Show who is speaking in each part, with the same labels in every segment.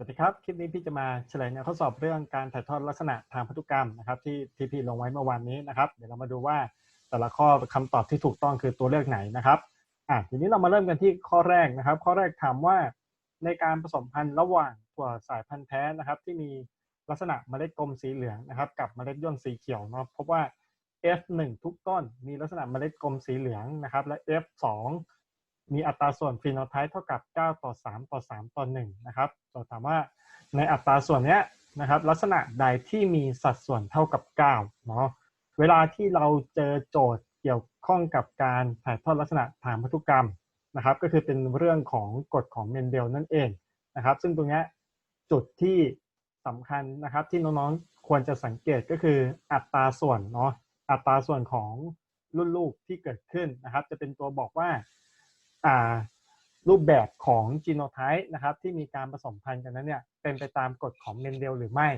Speaker 1: สวัสดีครับ คลิปนี้พี่จะมาเฉลยแนวข้อสอบเรื่องการถ่ายทอดลักษณะทางพันธุกรรมนะครับที่ที่พี่ลงไว้เมื่อวานนี้นะครับ เดี๋ยวเรามาดูว่าแต่ละข้อคำตอบที่ถูกต้องคือตัวเลือกไหนนะครับอะทีนี้เรามาเริ่มกันที่ข้อแรกนะครับ ข้อแรกถามว่าในการผสมพันธุ์ระหว่างถั่วสายพันธุ์แท้นะครับ ที่มีลักษณะเมล็ดกลมสีเหลืองนะครับ กับเมล็ดย่นสีเขียวเนาะพบว่า F1 ทุกต้นมีลักษณะเมล็ดกลมสีเหลืองนะครับและ F2 มีอัตราส่วนฟีโนไทป์เท่ากับ 9 ต่อ 3 ต่อ 3 ต่อ 1 นะครับโจทย์ถามว่าในอัตราส่วนเนี้ยนะครับลักษณะใดที่มีสัดส่วนเท่ากับ 9 เนาะเวลาที่เราเจอโจทย์เกี่ยวข้องกับการถ่ายทอดลักษณะทางพันธุกรรมนะครับ ก็คือเป็นเรื่องของกฎของเมนเดลนั่นเองนะครับ ซึ่งตรงนี้จุดที่สำคัญนะครับที่น้องๆควรจะสังเกตก็คืออัตราส่วนเนาะอัตราส่วนของรุ่นลูกที่เกิดขึ้นนะครับ จะเป็นตัวบอกว่า รูปแบบของจีโนไทป์นะครับที่มีการผสมพันธุ์กันนั้นเนี่ยเป็นไปตามกฎของเมนเดลหรือไม่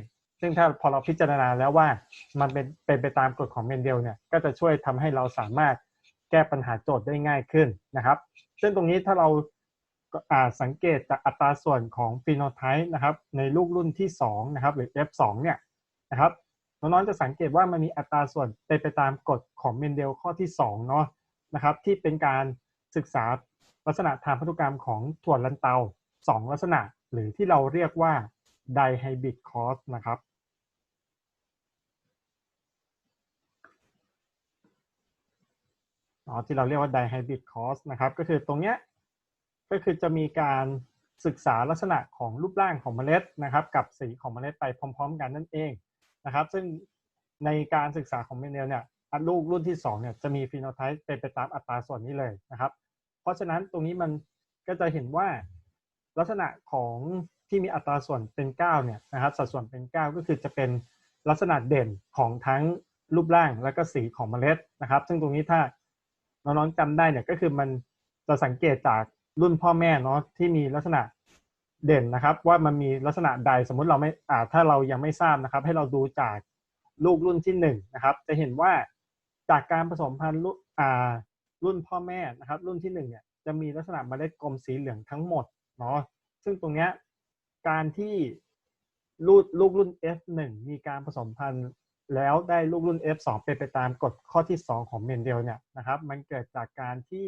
Speaker 1: ซึ่งถ้าพอเราพิจารณาแล้วว่ามันเป็นเป็นไปตามกฎของเมนเดลเนี่ยก็จะช่วยทำให้เราสามารถแก้ปัญหาโจทย์ได้ง่ายขึ้นนะครับ ซึ่งตรงนี้ถ้าเราอ่าสังเกตจากอัตราส่วนของฟีโนไทป์นะครับในลูกรุ่นที่2นะครับหรือ F2 เนี่ยนะครับน้องๆจะสังเกตว่ามันมีอัตราส่วนเป็นไปตามกฎของเมนเดลข้อที่2เนาะนะครับที่เป็นการศึกษา ลักษณะทางพันธุกรรมของถั่วลันเตา 2 ลักษณะหรือที่เราเรียกว่าไดไฮบริดคอสนะครับอ๋อที่เราเรียกว่าไดไฮบริดคอสนะครับ ก็คือตรงเนี้ยก็คือจะมีการศึกษาลักษณะของรูปร่างของเมล็ดนะครับ กับสีของเมล็ดไปพร้อม ๆ กันนั่นเองนะครับ ซึ่งในการศึกษาของเมเดลเนี่ยลูกรุ่นที่2เนี่ยจะมีฟีโนไทป์เป็นไปตามอัตราส่วนนี้เลยนะครับ เพราะฉะนั้นตรงนี้มันก็จะเห็นว่าลักษณะของที่มีอัตราส่วนเป็น9เนี่ยนะครับสัดส่วนเป็น 9 ก็คือจะเป็นลักษณะเด่นของทั้งรูปร่างและก็สีของเมล็ดนะครับ ซึ่งตรงนี้ถ้าน้องๆจำได้เนี่ยก็คือมันจะสังเกตจากรุ่นพ่อแม่เนาะที่มีลักษณะเด่นนะครับ ว่ามันมีลักษณะใดสมมุติเราไม่อ่าถ้าเรายังไม่ทราบนะครับ ให้เราดูจากลูกรุ่นที่1นนะครับ จะเห็นว่าจากการผสมพันธุ์อ่า รุ่นพ่อแม่นะครับ รุ่นที่1เนี่ยจะมีลักษณะเมล็ดกลมสีเหลืองทั้งหมดเนาะซึ่งตรงเนี้ยการที่ลูกลูกรุ่น F1 มีการผสมพันธุ์แล้วได้ลูกรุ่น F2 เป็นไปตามกฎข้อที่ 2 ของเมนเดลเนี่ยนะครับ มันเกิดจากการที่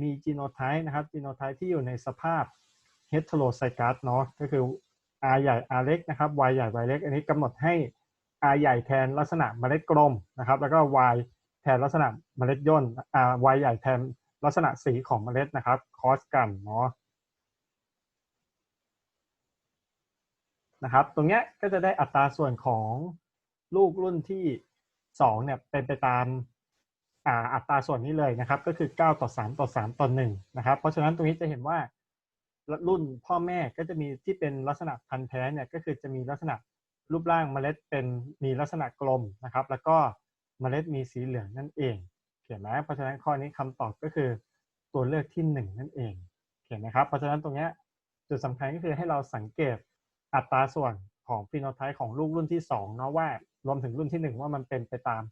Speaker 1: มีจีโนไทป์นะครับจีโนไทป์ที่อยู่ในสภาพเฮตโรไซกัสเนาะก็คือ R ใหญ่ R เล็กนะครับ Y ใหญ่ Y เล็ก อันนี้กำหนดให้ R ใหญ่แทนลักษณะเมล็ดกลมนะครับ แล้วก็ Y แทนลักษณะเมล็ดย่น R Y ใหญ่แทนลักษณะสีของเมล็ดนะครับคอสกันเนาะนะครับ ตรงเนี้ยก็จะได้อัตราส่วนของลูกรุ่นที่2เนี่ยเป็นไปตามอัตราส่วนนี้เลยนะครับ ก็คือ 9 ต่อ 3 ต่อ 3 ต่อ 1 นะครับ เพราะฉะนั้นตรงนี้จะเห็นว่ารุ่นพ่อแม่ก็จะมีที่เป็นลักษณะพันธุ์แท้เนี่ยก็คือจะมีลักษณะรูปร่างเมล็ดเป็นมีลักษณะกลมนะครับ แล้วก็ เมล็ดมีสีเหลืองนั่นเองเขียนไหมเพราะฉะนั้นข้อนี้คำตอบก็คือตัวเลือกที่ 1 นั่นเองเขียนไหมครับเพราะฉะนั้นตรงนี้จุดสำคัญก็คือให้เราสังเกตอัตราส่วนของฟีโนไทป์ของลูกรุ่นที่2เนาะว่ารวมถึงรุ่นที่ 1 ว่ามันเป็นไปตาม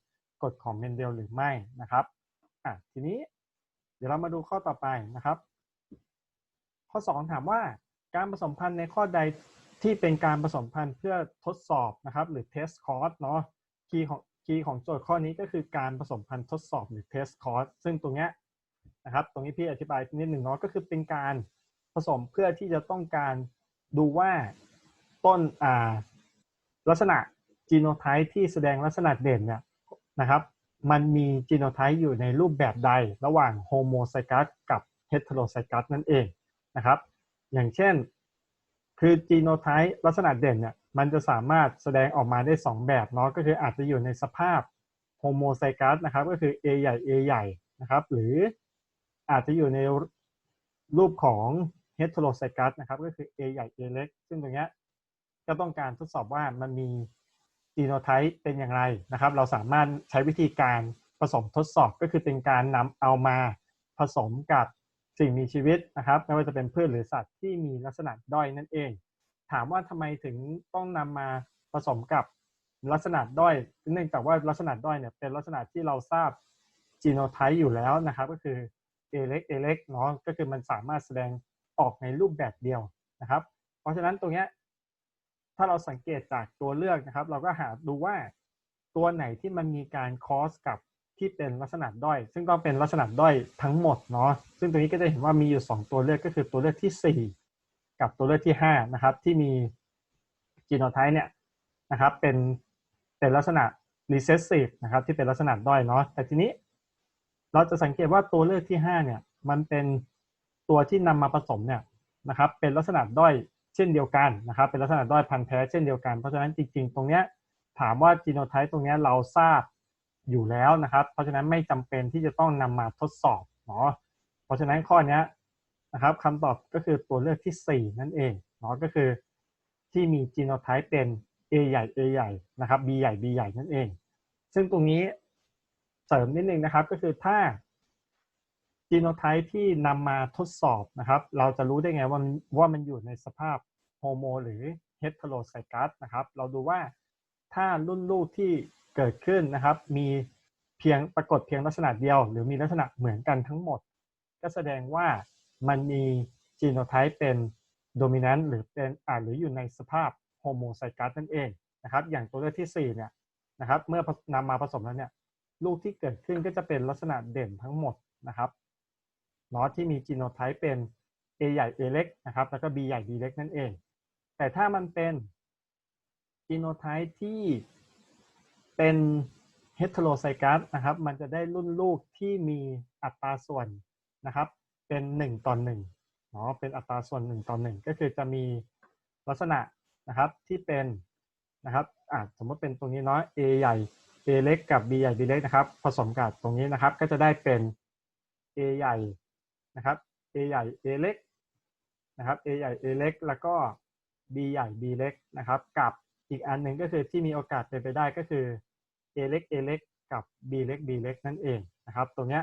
Speaker 1: กฎของเมนเดลหรือไม่นะครับอะทีนี้เดี๋ยวเรามาดูข้อต่อไปนะครับ ข้อ 2 ถามว่าการผสมพันธุ์ในข้อใดที่เป็นการผสมพันธุ์เพื่อทดสอบนะครับ หรือ test course เนาะคีย์ของ คีย์ของโจทย์ข้อนี้ก็คือการผสมพันธุ์ทดสอบหรือ test course ซึ่งตรงเนี้ยนะครับ ตรงนี้พี่อธิบายนิดหนึ่งเนาะก็คือเป็นการผสมเพื่อที่จะต้องการดูว่าต้นอ่าลักษณะจีโนไทป์ที่แสดงลักษณะเด่นเนี่ยนะครับมันมีจีโนไทป์อยู่ในรูปแบบใดระหว่างโฮโมไซกัสกับเฮตโรไซกัสนั่นเองนะครับ อย่างเช่น คือจีโนไทป์ลักษณะเด่นเนี่ยมันจะสามารถแสดงออกมาได้ 2 แบบเนาะก็คืออาจจะอยู่ในสภาพโฮโมไซกัสนะครับก็คือ A ใหญ่ A ใหญ่นะครับหรืออาจจะอยู่ในรูปของเฮตโรไซกัสนะครับก็คือ A ใหญ่ A เล็ก ซึ่งตรงนี้ก็ต้องการทดสอบว่ามันมีจีโนไทป์เป็นอย่างไรนะครับ เราสามารถใช้วิธีการผสมทดสอบก็คือเป็นการนำเอามาผสมกับ สิ่งมีชีวิตนะครับ ไม่ว่าจะเป็นพืชหรือสัตว์ที่มีลักษณะด้อยนั่นเอง ถามว่าทำไมถึงต้องนำมาผสมกับลักษณะด้อยเนื่องจากว่าลักษณะด้อยเนี่ยเป็นลักษณะที่เราทราบจีโนไทป์อยู่แล้วนะครับ ก็คือ A เล็ก A เล็กเนาะก็คือมันสามารถแสดงออกในรูปแบบเดียวนะครับ เพราะฉะนั้นตรงเนี้ยถ้าเราสังเกตจากตัวเลือกนะครับ เราก็หาดูว่าตัวไหนที่มันมีการคอสกับ ที่เป็นลักษณะด้อย ซึ่งต้องเป็นลักษณะด้อยทั้งหมดเนาะซึ่งตรงนี้ก็จะเห็นว่ามีอยู่ 2 ตัวเลือกก็คือตัวเลือกที่ 4 กับตัวเลือกที่5นะครับที่มีจีโนไทป์เนี่ยนะครับเป็นเป็นลักษณะ recessive นะครับที่เป็นลักษณะด้อยเนาะแต่ทีนี้เราจะสังเกตว่าตัวเลือกที่ 5 เนี่ย มันเป็นตัวที่นำมาผสมเนี่ยนะครับ เป็นลักษณะด้อยเช่นเดียวกันนะครับ เป็นลักษณะด้อยพันธุ์แท้เช่นเดียวกัน เพราะฉะนั้นจริงๆ ตรงเนี้ยถามว่าจีโนไทป์ตรงเนี้ยเราทราบ อยู่แล้วนะครับ เพราะฉะนั้นไม่จำเป็นที่จะต้องนำมาทดสอบเนาะเพราะฉะนั้นข้อนี้นะครับคำตอบก็คือตัวเลือกที่ 4 นั่นเองเนาะก็คือที่มีจีโนไทป์เป็น A ใหญ่ A ใหญ่นะครับ B ใหญ่ B ใหญ่นั่นเอง ซึ่งตรงนี้เสริมนิดนึงนะครับก็คือถ้าจีโนไทป์ที่นำมาทดสอบนะครับ เราจะรู้ได้ไงว่ามันว่ามันอยู่ในสภาพโฮโมหรือเฮตโรไซกัสนะครับ เราดูว่าถ้ารุ่นลูกที่ เกิดขึ้นนะครับ มีเพียงปรากฏเพียงลักษณะเดียว หรือมีลักษณะเหมือนกันทั้งหมด ก็แสดงว่ามันมีจีโนไทป์เป็นโดมิเนนต์หรือเป็นอ่าหรืออยู่ในสภาพโฮโมไซกัสนั่นเองนะครับ อย่างตัวเลือกที่4เนี่ยนะครับ เมื่อนำมาผสมแล้วเนี่ยลูกที่เกิดขึ้นก็จะเป็นลักษณะเด่นทั้งหมดนะครับเนาะที่มีจีโนไทป์เป็น A ใหญ่ A เล็กนะครับ แล้วก็ B ใหญ่ B เล็กนั่นเอง แต่ถ้ามันเป็นจีโนไทป์ที่ เป็นเฮตโรไซกัสนะครับ มันจะได้รุ่นลูกที่มีอัตราส่วนนะครับ เป็น 1 ต่อ1เนาะเป็นอัตราส่วน 1 ต่อ 1 ก็คือจะมีลักษณะนะครับที่เป็นนะครับอ่าสมมติเป็นตรงนี้เนาะ A ใหญ่ A เล็กกับ B ใหญ่ B เล็กนะครับ ผสมกับตรงนี้นะครับ ก็จะได้เป็น A ใหญ่นะครับ A ใหญ่ A เล็กนะครับ A ใหญ่ A เล็ก แล้วก็ B ใหญ่ B เล็กนะครับ กับ อีกอันหนึ่งก็คือที่มีโอกาสเป็นไปได้ก็คือ A เล็ก A เล็กกับ B เล็ก B เล็กนั่นเองนะครับ ตรงนี้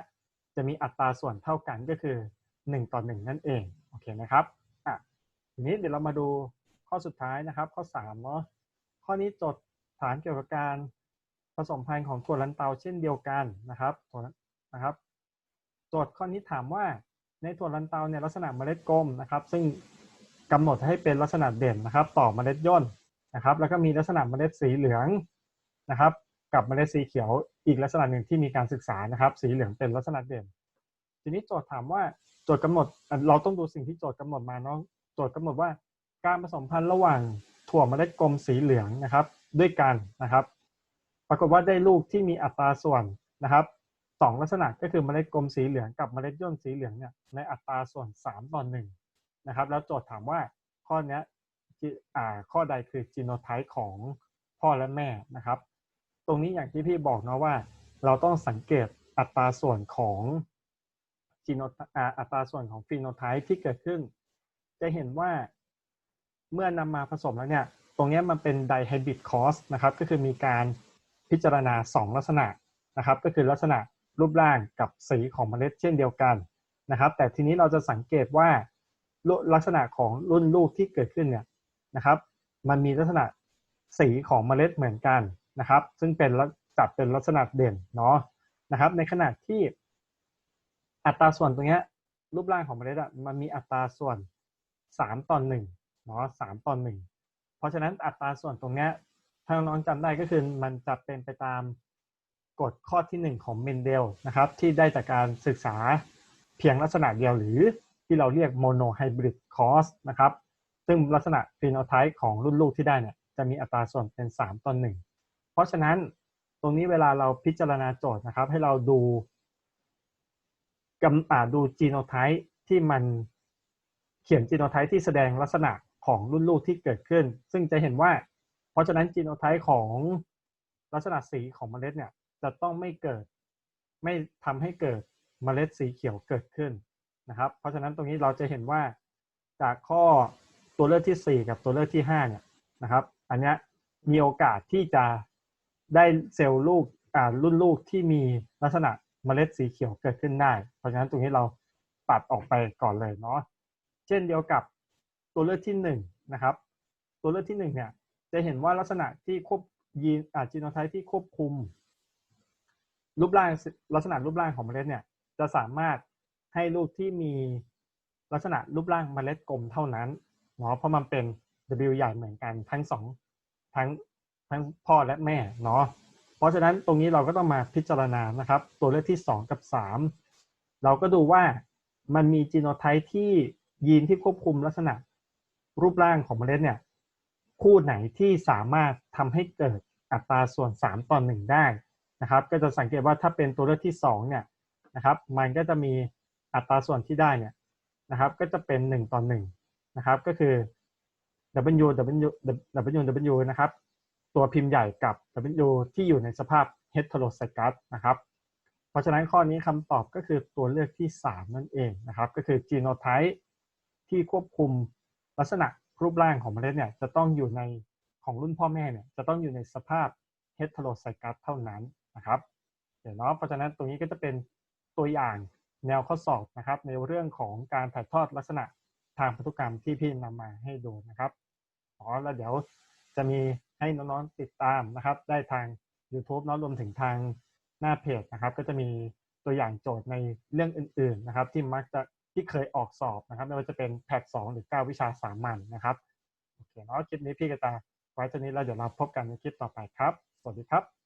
Speaker 1: จะมีอัตราส่วนเท่ากันก็คือ 1 ต่อ 1 นั่นเอง โอเคนะครับอะทีนี้เดี๋ยวเรามาดูข้อสุดท้ายนะครับ ข้อ3เนาะข้อนี้จดฐานเกี่ยวกับการผสมพันธุ์ของถั่วลันเตาเช่นเดียวกันนะครับนะครับโจทย์ข้อนี้ถามว่าในถั่วลันเตาเนี่ยลักษณะเมล็ดกลมนะครับ ซึ่งกำหนดให้เป็นลักษณะเด่นนะครับ ต่อเมล็ดย่น นะครับ แล้วก็มีลักษณะเมล็ดสีเหลืองนะครับ กับเมล็ดสีเขียวอีกลักษณะหนึ่งที่มีการศึกษานะครับ สีเหลืองเป็นลักษณะเด่น ทีนี้โจทย์ถามว่าโจทย์กำหนดเราต้องดูสิ่งที่โจทย์กำหนดมาเนาะโจทย์กำหนดว่าการผสมพันธุ์ระหว่างถั่วเมล็ดกลมสีเหลืองนะครับ ด้วยกันนะครับ ปรากฏว่าได้ลูกที่มีอัตราส่วนนะครับสองลักษณะก็คือเมล็ดกลมสีเหลืองกับเมล็ดย่นสีเหลืองเนี่ยในอัตราส่วน 3 ต่อ1นะครับ แล้วโจทย์ถามว่าข้อนี้ ข้อใดคือจีโนไทป์ของพ่อและแม่นะครับ ตรงนี้อย่างที่พี่บอกเนาะว่า เราต้องสังเกตอัตราส่วนของจีโนอัตราส่วนของฟีโนไทป์ที่เกิดขึ้น จะเห็นว่าเมื่อนำมาผสมแล้วเนี่ย ตรงนี้มันเป็นไดไฮบริดคอสนะครับ ก็คือมีการพิจารณา 2 ลักษณะนะครับ ก็คือลักษณะรูปร่างกับสีของเมล็ดเช่นเดียวกันนะครับ แต่ทีนี้เราจะสังเกตว่าลักษณะของรุ่นลูกที่เกิดขึ้นเนี่ย นะครับ มันมีลักษณะสีของเมล็ดเหมือนกันนะครับ ซึ่งเป็นจัดเป็นลักษณะเด่นเนาะนะครับ ในขณะที่อัตราส่วนตรงนี้รูปร่างของเมล็ดอะมันมีอัตราส่วน 3ต่อ1เนาะ3ต่อ1เพราะฉะนั้นอัตราส่วนตรงนี้ถ้าน้องจำได้ก็คือมันจะเป็นไปตามกฎข้อที่ 1 ของเมนเดลนะครับ ที่ได้จากการศึกษาเพียงลักษณะเดียวหรือที่เราเรียกโมโนไฮบริดคอสนะครับ ซึ่งลักษณะฟีโนไทป์ของรุ่นลูกที่ได้เนี่ยจะมีอัตราส่วนเป็น 3ต่อ1เพราะฉะนั้นตรงนี้เวลาเราพิจารณาโจทย์นะครับ ให้เราดูกำอ่าดูจีโนไทป์ที่มันเขียนจีโนไทป์ที่แสดงลักษณะของรุ่นลูกที่เกิดขึ้น ซึ่งจะเห็นว่า เพราะฉะนั้นจีโนไทป์ของลักษณะสีของเมล็ดเนี่ยจะต้องไม่เกิด ไม่ทำให้เกิดเมล็ดสีเขียวเกิดขึ้นนะครับ เพราะฉะนั้นตรงนี้เราจะเห็นว่าจากข้อ ตัวเลือกที่ 4 กับตัวเลือกที่5เนี่ยนะครับ อันนี้มีโอกาสที่จะได้เซลล์ลูกอ่ารุ่นลูกที่มีลักษณะเมล็ดสีเขียวเกิดขึ้นได้ เพราะฉะนั้นตรงนี้เราตัดออกไปก่อนเลยเนาะเช่นเดียวกับตัวเลือกที่1นะครับ ตัวเลือกที่1เนี่ยจะเห็นว่าลักษณะที่ควบยีนอ่าจีโนไทป์ที่ควบคุม รูปร่างลักษณะรูปร่างของเมล็ดเนี่ยจะสามารถให้ลูกที่มีลักษณะรูปร่างเมล็ดกลมเท่านั้น เนาะเพราะมันเป็น W ใหญ่เหมือนกันทั้งสองทั้งทั้งพ่อและแม่เนาะเพราะฉะนั้นตรงนี้เราก็ต้องมาพิจารณานะครับ ตัวเลือกที่ 2 กับ 3 เราก็ดูว่ามันมีจีโนไทป์ที่ยีนที่ควบคุมลักษณะรูปร่างของเมล็ดเนี่ยคู่ไหนที่สามารถทำให้เกิดอัตราส่วน 3 ต่อ 1 ได้นะครับ ก็จะสังเกตว่าถ้าเป็นตัวเลือกที่2เนี่ยนะครับ มันก็จะมีอัตราส่วนที่ได้เนี่ยนะครับ ก็จะเป็น 1 ต่อ 1 นะครับ ก็คือ W W W W นะครับ ตัวพิมพ์ใหญ่กับ W ที่อยู่ในสภาพ heterozygous นะครับ เพราะฉะนั้นข้อนี้คำตอบก็คือตัวเลือกที่ 3 นั่นเองนะครับ ก็คือ genotype ที่ควบคุมลักษณะรูปร่างของเมล็ดเนี่ยจะต้องอยู่ในของรุ่นพ่อแม่เนี่ยจะต้องอยู่ในสภาพ heterozygous เท่านั้นนะครับเดี๋ยวเนาะเพราะฉะนั้นตรงนี้ก็จะเป็นตัวอย่างแนวข้อสอบนะครับ ในเรื่องของการถ่ายทอดลักษณะ ทางพันธุกรรมที่พี่นำมาให้ดูนะครับอ๋อแล้วเดี๋ยวจะมีให้น้องๆติดตามนะครับ ได้ทาง YouTube เนาะรวมถึงทางหน้าเพจนะครับ ก็จะมีตัวอย่างโจทย์ในเรื่องอื่น ๆนะครับ ที่มักจะที่เคยออกสอบนะครับ ไม่ว่าจะเป็นแพทสองหรือ9วิชาสามัญนนะครับโอเคเนาะคลิปนี้พี่กระตาไว้เท่านี้แล้วเดี๋ยวเราพบกันในคลิปต่อไปครับ สวัสดีครับ